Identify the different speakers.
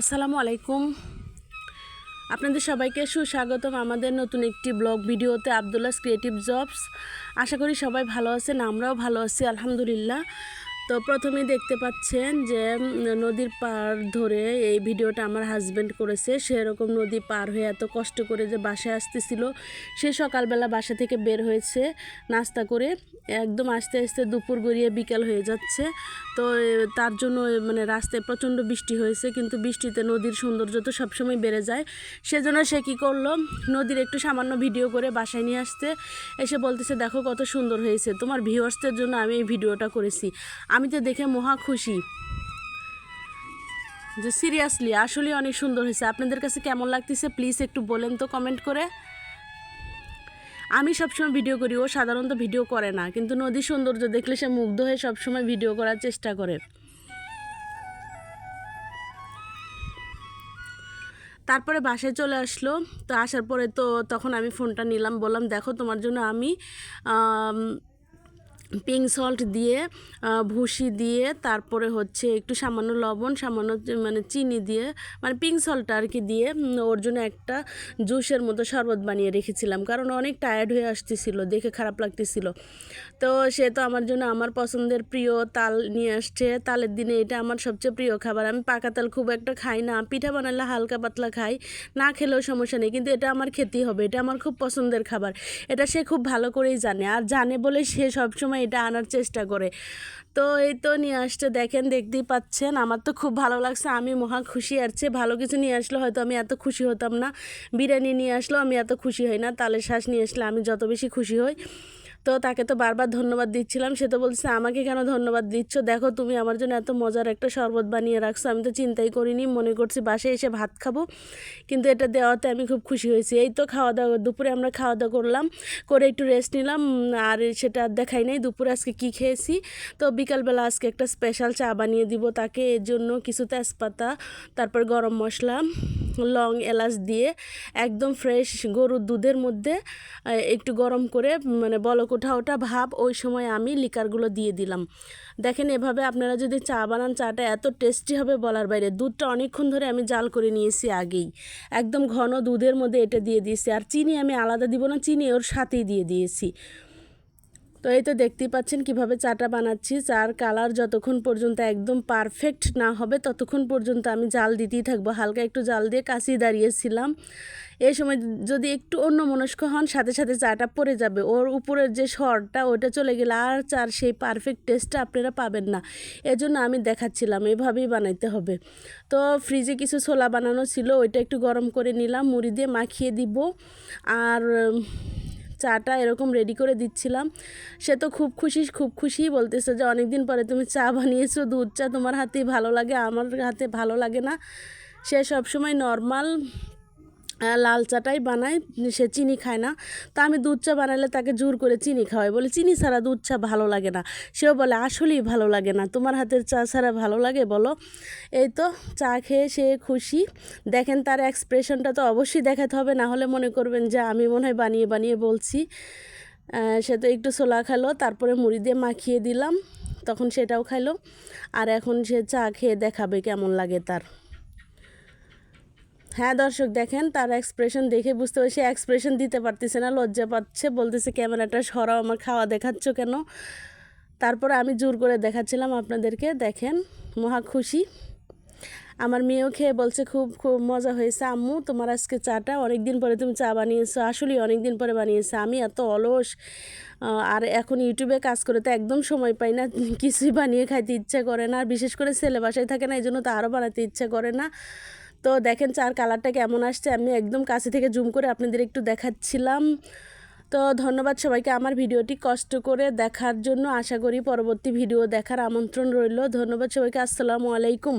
Speaker 1: আসসালামু আলাইকুম। আপনাদের সবাইকে সুস্বাগতম আমাদের নতুন একটি ব্লগ ভিডিওতে আবদুল্লাহ ক্রিয়েটিভ জবস। আশা করি সবাই ভালো আছেন, আমরাও ভালো আছি, আলহামদুলিল্লাহ। তো প্রথমে দেখতে পাচ্ছেন যে নদীর পার ধরে এই ভিডিওটা আমার হাজব্যান্ড করেছে। সেরকম নদী পার হয়ে এত কষ্ট করে যে বাসায় আসতেছিল। সে সকালবেলা বাসা থেকে বের হয়েছে নাস্তা করে। একদম আস্তে আস্তে দুপুর গড়িয়ে বিকাল হয়ে যাচ্ছে। তো তার জন্য মানে রাস্তায় প্রচণ্ড বৃষ্টি হয়েছে। কিন্তু বৃষ্টিতে নদীর সৌন্দর্য তো সবসময় বেড়ে যায়। সেজন্য সে কী করল? নদীর একটু সামান্য ভিডিও করে বাসায় নিয়ে আসতে। এসে বলতেছে, দেখো কত সুন্দর হয়েছে। তোমার ভিউয়ার্সদের জন্য আমি এই ভিডিওটা করেছি। আমি তো দেখে মহা খুশি। যে সিরিয়াসলি আসলে অনেক সুন্দর হয়েছে। আপনাদের কাছে কেমন লাগতেছে প্লিজ একটু বলেন তো কমেন্ট করে। আমি সবসময় ভিডিও করি ও সাধারণত ভিডিও করে না। কিন্তু নদীর সৌন্দর্য দেখলে সে মুগ্ধ হয়ে সবসময় ভিডিও করার চেষ্টা করে। তারপরে বাসায় চলে আসলো। তো আসার পরে তো তখন আমি ফোনটা নিলাম বললাম দেখো তোমার জন্য আম, পিঙ্ক সল্ট দিয়ে ভুসি দিয়ে, তারপরে হচ্ছে একটু সামান্য লবণ, সামান্য মানে চিনি দিয়ে মানে পিঙ্ক সল্ট আর কি দিয়ে ওর জন্য একটা জুসের মতো শরবত বানিয়ে রেখেছিলাম। কারণ অনেক টায়ার্ড হয়ে আসতেছিল, দেখে খারাপ লাগতেছিল। তো সে তো আমার জন্য আমার পছন্দের প্রিয় তাল নিয়ে আসছে। তালের দিনে এটা আমার সবচেয়ে প্রিয় খাবার। আমি পাকা তাল খুব একটা খাই না। পিঠা বানালে হালকা পাতলা খাই। না খেলেও সমস্যা নেই। কিন্তু এটা আমার খেতেই হবে। এটা আমার খুব পছন্দের খাবার। এটা সে খুব ভালো করেই জানে। আর জানে বলে সে সবসময় এটা আনার চেষ্টা করে। তো এই তো নিয়ে আসতে দেখেন, দেখতেই পাচ্ছেন। আমার তো খুব ভালো লাগছে, আমি মহা খুশি চেয়ে ভালো কিছু নিয়ে আসলে, হয়তো আমি এত খুশি হতাম না। বিরিয়ানি নিয়ে আসলেও আমি এত খুশি হই না, তালের শ্বাস নিয়ে আসলে আমি যত বেশি খুশি হই। তো তাকে তো বারবার ধন্যবাদ দিচ্ছিলাম। সে তো বলছে, আমাকে কেন ধন্যবাদ দিচ্ছ? দেখো তুমি আমার জন্য এত মজার একটা শরবত বানিয়ে রাখছো। আমি তো চিন্তাই করিনি, মনে করছি বাসায় এসে ভাত খাব। কিন্তু এটা দেওয়াতে আমি খুব খুশি হয়েছি। এই তো খাওয়া দাওয়া, দুপুরে আমরা খাওয়া দাওয়া করলাম, করে একটু রেস্ট নিলাম। আর সেটা দেখাই নাই, দুপুরে আজকে কি খেয়েছি। তো বিকালবেলা আজকে একটা স্পেশাল চা বানিয়ে দিব তাকে। এর জন্য কিছু তেজপাতা, তারপর গরম মশলা লং এলাচ দিয়ে একদম ফ্রেশ গরুর দুধের মধ্যে একটু গরম করে মানে বলক ওঠা ওঠা ভাব, ওই সময় আমি লিকারগুলো দিয়ে দিলাম। দেখেন এভাবে আপনারা যদি চা বানান, চাটা এত টেস্টি হবে বলার বাইরে। দুধটা অনেকক্ষণ ধরে আমি জাল করে নিয়েছি আগেই। একদম ঘন দুধের মধ্যে এটা দিয়ে দিয়েছি। আর চিনি আমি আলাদা দিব না, চিনি ওর সাথেই দিয়ে দিয়েছি। তো এই তো দেখতেই পাচ্ছেন কীভাবে চাটা বানাচ্ছি। চার কালার যতক্ষণ পর্যন্ত একদম পারফেক্ট না হবে ততক্ষণ পর্যন্ত আমি জাল দিতেই থাকব। হালকা একটু জাল দিয়ে কাশি দাঁড়িয়েছিলাম। এই সময় যদি একটু অন্য মনস্ক হন, সাথে সাথে চাটা পড়ে যাবে। ওর উপরের যে স্বরটা ওটা চলে গেলে আর চার সেই পারফেক্ট টেস্টটা আপনারা পাবেন না। এজন্য আমি দেখাচ্ছিলাম, এভাবেই বানাইতে হবে। তো ফ্রিজে কিছু ছোলা বানানো ছিল, ওইটা একটু গরম করে নিলাম, মুড়ি দিয়ে মাখিয়ে দিব। আর চাটা এরকম রেডি করে দিচ্ছিলাম। সে তো খুব খুশি খুব খুশি বলতেছে যে অনেক দিন পরে তুমি চা বানিয়েছো, দুধ চা তোমার হাতেই ভালো লাগে, আমার হাতে ভালো লাগে না। সে সবসময় নর্মাল লাল চাটাই বানায়, সে চিনি খায় না। তা আমি দুধ চা বানালে তাকে জোর করে চিনি খাওয়াই। বলে, চিনি ছাড়া দুধ চা ভালো লাগে না। সেও বলে, আসলেই ভালো লাগে না। তোমার হাতের চা ছাড়া ভালো লাগে? বলো। এই তো চা খেয়ে সে খুশি। দেখেন তার এক্সপ্রেশনটা তো অবশ্যই দেখাতে হবে। না হলে মনে করবেন যে আমি মনে হয় বানিয়ে বানিয়ে বলছি। সে তো একটু ছোলা খেলো, তারপরে মুড়ি দিয়ে মাখিয়ে দিলাম। তখন সেটাও খাইলো। আর এখন সে চা খেয়ে দেখাবে কেমন লাগে তার। হ্যাঁ দর্শক দেখেন, তার এক্সপ্রেশন দেখে বুঝতে পারছি এক্সপ্রেশন দিতে পারতেছে না, লজ্জা পাচ্ছে, বলতেছে, ক্যামেরাটা সরাও, আমার খাওয়া দেখাচ্ছ কেন? তারপরে আমি জোর করে দেখাচ্ছিলাম আপনাদেরকে, দেখেন, মহা খুশি। আমার মেয়েও খেয়ে বলছে, খুব খুব মজা হয়েছে আম্মু, তোমার আজকে চাটা অনেক দিন পরে তুমি চা বানিয়েছো, আসলেই অনেক দিন পরে বানিয়েছো, আমি এত অলস আর এখন ইউটিউবে কাজ করে তো একদম সময় পাই না, কিছুই বানিয়ে খাইতে ইচ্ছা করে না, আর বিশেষ করে ছেলে বাসায় থাকে না এই জন্য তো আরও বানাতে ইচ্ছা করে না। তো দেখেন চার কালারটা কেমন আসছে, আমি একদম কাছে থেকে জুম করে আপনাদের একটু দেখাচ্ছিলাম। তো ধন্যবাদ সবাইকে আমার ভিডিওটি কষ্ট করে দেখার জন্য। আশা করি পরবর্তী ভিডিও দেখার আমন্ত্রণ রইল। ধন্যবাদ সবাইকে, আসসালামু আলাইকুম।